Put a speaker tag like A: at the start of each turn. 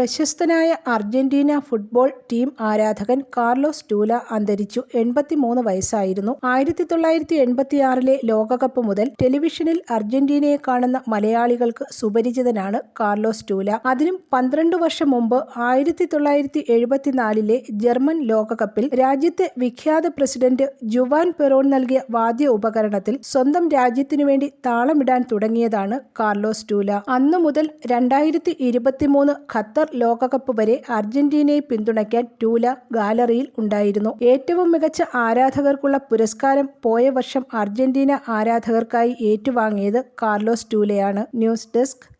A: പ്രശസ്തനായ Argentina football team ആരാധകൻ Carlos Tula അന്തരിച്ചു എൺപത്തിമൂന്ന് വയസ്സായിരുന്നു. ആയിരത്തി തൊള്ളായിരത്തി എൺപത്തിയാറിലെ ലോകകപ്പ് മുതൽ ടെലിവിഷനിൽ അർജന്റീനയെ കാണുന്ന മലയാളികൾക്ക് സുപരിചിതനാണ് കാർലോസ് ടൂല അതിനും പന്ത്രണ്ട് വർഷം മുമ്പ് ആയിരത്തി തൊള്ളായിരത്തി എഴുപത്തിനാലിലെ ജർമ്മൻ ലോകകപ്പിൽ രാജ്യത്തെ വിഖ്യാത പ്രസിഡന്റ് ജുവാൻ പെറോൺ നൽകിയ വാദ്യ ഉപകരണത്തിൽ സ്വന്തം രാജ്യത്തിനു വേണ്ടി താളമിടാൻ തുടങ്ങിയതാണ് കാർലോസ് ടൂല അന്നു മുതൽ രണ്ടായിരത്തി ഇരുപത്തിമൂന്ന് ഖത്തർ ലോകകപ്പ് വരെ അർജന്റീനയെ പിന്തുണയ്ക്കാൻ ടൂല ഗാലറിയിൽ ഉണ്ടായിരുന്നു. ഏറ്റവും മികച്ച ആരാധകർക്കുള്ള പുരസ്കാരം പോയ വർഷം അർജന്റീന ആരാധകർക്കായി ഏറ്റുവാങ്ങിയത് കാർലോസ് ടൂലയാണ്. News desk